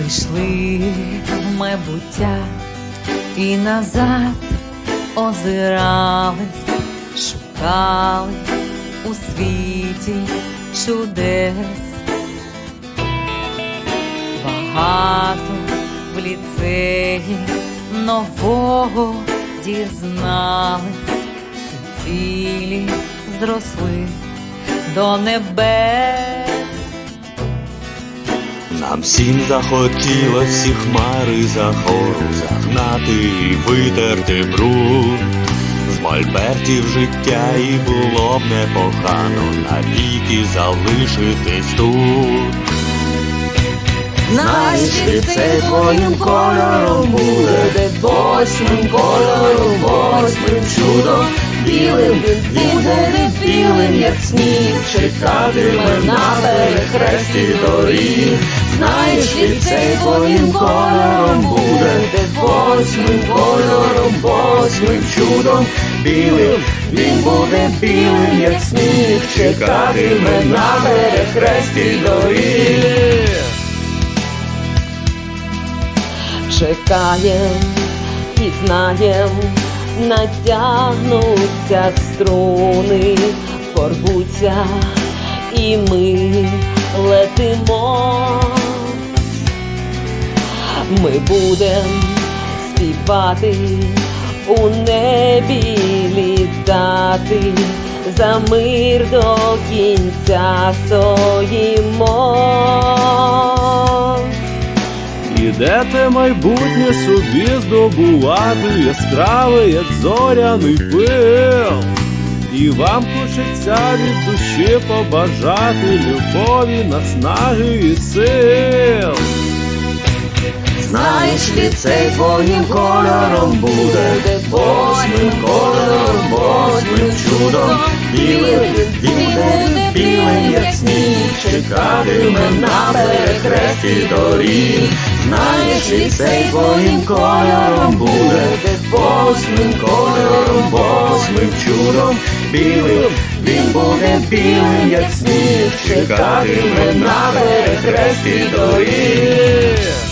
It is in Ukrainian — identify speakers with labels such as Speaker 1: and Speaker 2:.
Speaker 1: Вийшли в майбуття і назад озирались, шукали у світі чудес. Багато в ліцеї нового дізнались, цілі зросли до небес.
Speaker 2: Нам всім захотілось всі хмари за хору загнати і витерти бруд. З мольбертів життя і було б непогано навіки залишитись тут.
Speaker 3: Знаєш, ліцей твоїм кольором буде восьмим кольором, восьмим чудом білим, буде білим, як сніг, чекатиме на перехресті доріг. Знаєш, ліцей твоїм кольором буде восьмим кольором, восьмим чудом білим, він буде білим, як сніг, чекатиме на перехресті доріг. Чекаєм і знаєм, натягнуться струни, порвуться, і ми летимо. Ми будем співати у небі літати, за мир до кінця стоїмо.
Speaker 4: Ідете майбутнє собі здобувати яскраве, як зоряний пил. І вам хочеться від душі побажати любові, наснаги і сил.
Speaker 3: Знаєш, ліцей твоїм кольором буде, восьмим кольором, восьмим чудом, білим, буде білим, як сніг, чекатиме на перехресті доріг. Знаєш, ліцей твоїм кольором буде, восьмим кольором, восьмим чудом, білим, він буде білим, як сніг, чекатиме на перехресті доріг.